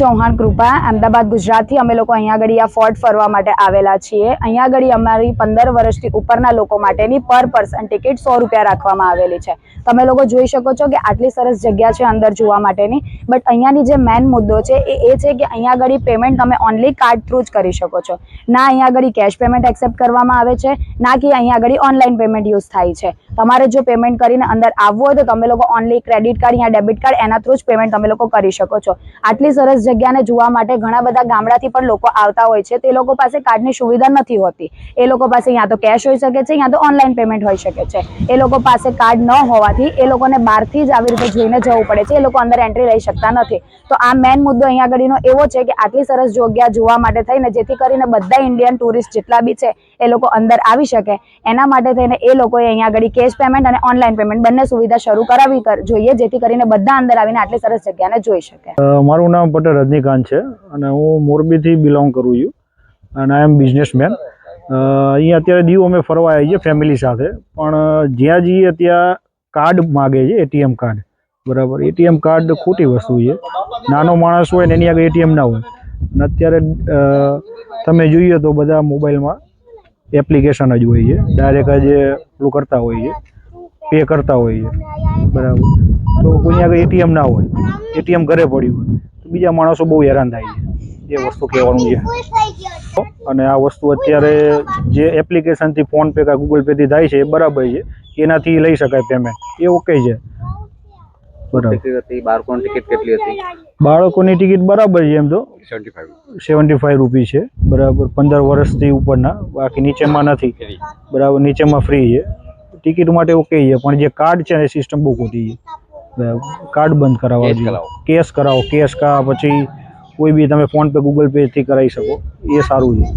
ચૌહાણ કૃપા, અમદાવાદ, ગુજરાતથી અમે લોકો અહીંયા આગળ આ ફોર્ટ ફરવા માટે આવેલા છીએ. અહીંયા આગળ અમારી પંદર વર્ષથી ઉપરના લોકો માટેની પર પર્સન ટિકિટ સો રૂપિયા રાખવામાં આવેલી છે. તમે લોકો જોઈ શકો છો કે આટલી સરસ જગ્યા છે અંદર જોવા માટેની. બટ અહીંયાની જે મેન મુદ્દો છે એ એ છે કે અહીંયા આગળ પેમેન્ટ તમે ઓનલી કાર્ડ થ્રુ જ કરી શકો છો. ના અહીંયા આગળ કેશ પેમેન્ટ એક્સેપ્ટ કરવામાં આવે છે, ના કે અહીંયા આગળ ઓનલાઈન પેમેન્ટ યુઝ થાય છે. તમારે જો પેમેન્ટ કરીને અંદર આવવું હોય તો તમે લોકો ઓનલી ક્રેડિટ કાર્ડ યા ડેબિટ કાર્ડ એના થ્રુ જ પેમેન્ટ તમે લોકો કરી શકો છો. આટલી સરસ જગ્યાને જોવા માટે ઘણા બધા ગામડાથી પણ લોકો આવતા હોય છે. તે લોકો પાસે કાર્ડની સુવિધા નથી હોતી. એ લોકો પાસે યા તો કેશ હોઈ શકે છે, યા તો ઓનલાઈન પેમેન્ટ હોઈ શકે છે. એ લોકો પાસે કાર્ડ ન હોવાથી એ લોકોને બહારથી જ આવી રીતે જોઈને જવું પડે છે. એ લોકો અંદર એન્ટ્રી લઈ શકતા નથી. તો આ મેન મુદ્દો અહીંયા આગળનો એવો છે કે આટલી સરસ જગ્યા જોવા માટે થઈને જેથી કરીને બધા ઇન્ડિયન ટુરિસ્ટ જેટલા બી છે એ લોકો અંદર આવી શકે. એના માટે થઈને એ લોકોએ અહીંયા આગળ કેશ પેમેન્ટ અને ઓનલાઈન પેમેન્ટ બંને સુવિધા શરૂ કરાવી કર- જોઈએ જેથી કરીને બધા અંદર આવીને આટલી સરસ જગ્યાને જોઈ શકે. મારું નામ પટેલ રજનીકાંત છે અને હું મોરબીથી બિલોંગ કરું છું અને આઈ એમ બિઝનેસમેન અહીંયા અત્યારે દીવ અમે ફરવા આવીએ છીએ ફેમિલી સાથે. પણ જ્યાં જઈએ ત્યાં કાર્ડ માગે છે એટીએમ કાર્ડ બરાબર. એટીએમ કાર્ડ ખોટી વસ્તુ છે. નાનો માણસ હોય ને એની આગળ એટીએમ ના હોય. અને અત્યારે તમે જોઈએ તો બધા મોબાઈલમાં એપ્લિકેશન જ હોય છે. ડાયરેક્ટ જ પેલું કરતા હોય છે. પે કરતા હોય છે. બરાબર. તો કોઈની આગળ એટીએમ ના હોય. એટીએમ ઘરે પડ્યું હોય. બીજા માણસો બહુ હેરાન થાય છે. એ વસ્તુ કહેવાનું છે. અને આ વસ્તુ અત્યારે જે એપ્લિકેશનથી ફોનપે કાં ગૂગલ પેથી થાય છે એ બરાબર છે. એનાથી લઈ શકાય પેમેન્ટ એ ઓકે છે. બરાબર. ટિકિટ હતી? બાળકોની ટિકિટ કેટલી હતી? બાળકોની ટિકિટ બરાબર છે એમ તો. સેવન્ટી ફાઈવ રૂપી છે. બરાબર. પંદર વર્ષથી ઉપરના. બાકી નીચેમાં નથી. બરાબર. નીચેમાં ફ્રી છે. ટિકિટ માટે ઓકે છે પણ જે કાર્ડ છે એ સિસ્ટમ બહુ ખોટી છે. કાર્ડ બંધ કરાવવા Cash જોઈએ કરાવો. કેશ કરાવો કેશ કા પછી કોઈ બી તમે ફોન પે ગૂગલ પે થી કરાવી શકો એ સારું છે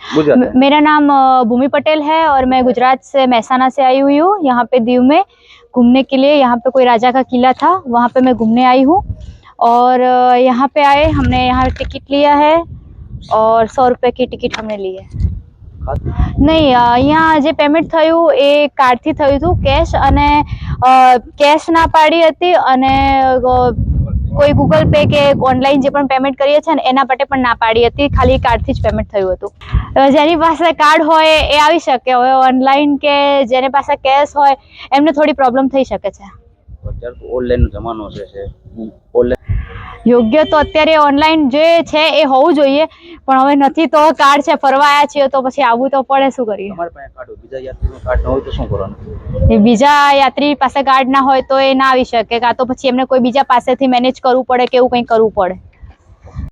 ગુજરાત म- मेरा नाम अ, भूमि पटेल है और मैं गुजरात से महसाना से आई हुई हूँ यहाँ पे दीव में घूमने के लिए यहाँ पे कोई राजा का किला था वहाँ पे मैं घूमने आई हूँ और अ, यहाँ पे आए हमने यहाँ टिकट लिया है और सौ रुपये की टिकट हमने ली है નહીં અહીંયા જે પેમેન્ટ થયું એ કાર્ડથી થયું હતું કેશ અને કેશ ના પાડી હતી અને કોઈ ગૂગલ પે કે ઓનલાઈન જે પણ પેમેન્ટ કરીએ છીએ ને, એના માટે પણ ના પાડી હતી. ખાલી કાર્ડથી જ પેમેન્ટ થયું હતું. જેની પાસે કાર્ડ હોય એ આવી શકે. હવે ઓનલાઈન કે જેની પાસે કેશ હોય, એમને થોડી પ્રોબ્લેમ થઈ શકે છે. અત્યારે તો ઓનલાઈન જમાનો છે ઓનલાઈન યોગ્ય તો અત્યારે ઓનલાઈન જે છે એ હોવું જોઈએ પણ હવે નથી તો કાર્ડ છે ફરવા આવ્યા છીએ તો પછી આવવું તો પડે શું કરીએ? બીજા યાત્રી પાસે કાર્ડ ના હોય તો એ ના આવી શકે કાં તો પછી એમને કોઈ બીજા પાસેથી મેનેજ કરવું પડે કે એવું કંઈ કરવું પડે?